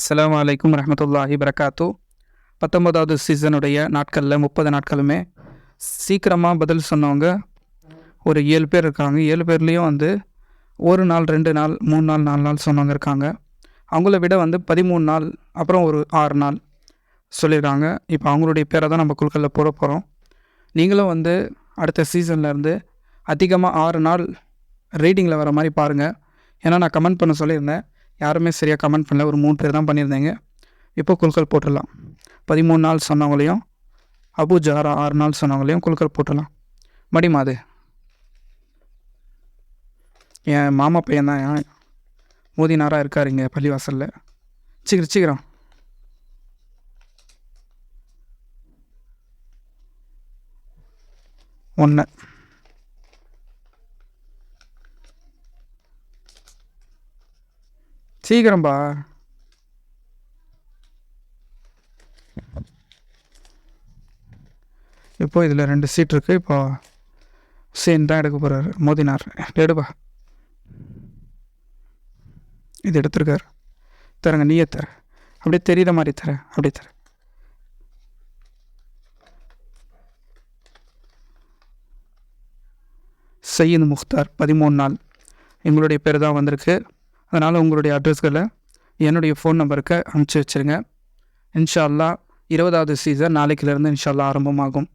அஸ்லாம் வலைக்கம் ரஹமத்துல்லாஹி வரகாத்து. பத்தொன்பதாவது சீசனுடைய நாட்களில் முப்பது நாட்களுமே சீக்கிரமாக பதில் சொன்னவங்க ஒரு ஏழு பேர் இருக்காங்க. ஏழு பேர்லேயும் வந்து ஒரு நாள் ரெண்டு நாள் மூணு நாள் நாலு நாள் சொன்னவங்க இருக்காங்க. அவங்கள விட வந்து பதிமூணு நாள் அப்புறம் ஒரு ஆறு நாள் சொல்லியிருக்காங்க இப்போ அவங்களுடைய பேரை தான் நம்ம குழுக்களில் போட போகிறோம் நீங்களும் வந்து அடுத்த சீசன்ல இருந்து அதிகமாக ஆறு நாள் ரீடிங்கில் வர மாதிரி பாருங்கள் ஏன்னா நான் கமெண்ட் பண்ண சொல்லியிருந்தேன். யாருமே சரியாக கமெண்ட் பண்ணல. ஒரு மூணு பேர் தான் பண்ணியிருந்தீங்க. இப்போ குழுக்கள் போட்டுடலாம். பதிமூணு நாள் சொன்னவங்களையும் அபு ஜஹரா ஆறு நாள் சொன்னவங்களையும் குழுக்கள் போட்டுடலாம். மடிமாது என் மாமா பையன் தான். மோதினாராக இருக்கார் இங்கே பள்ளிவாசலில். சீக்கிரம் சீக்கிரம். ஒன்று சீக்கிரம்பா. இப்போ இதில் ரெண்டு சீட் இருக்குது இப்போ சீன் தான் எடுக்க போகிறாரு மோதினார். எடுப்பா. இது எடுத்திருக்காரு. தரங்க நீயே தர. அப்படியே தெரியுற மாதிரி தர. அப்படியே தர. சையீத் முக்தார் பதிமூணு நாள். எங்களுடைய பேர் தான் வந்திருக்கு. அதனால் உங்களுடைய அட்ரஸ்களை என்னுடைய ஃபோன் நம்பருக்கு அனுப்பிச்சி வச்சுருங்க. இன்ஷால்லா இருபதாவது சீசன் நாளைக்கிலேருந்து இன்ஷால்லா ஆரம்பமாகும்.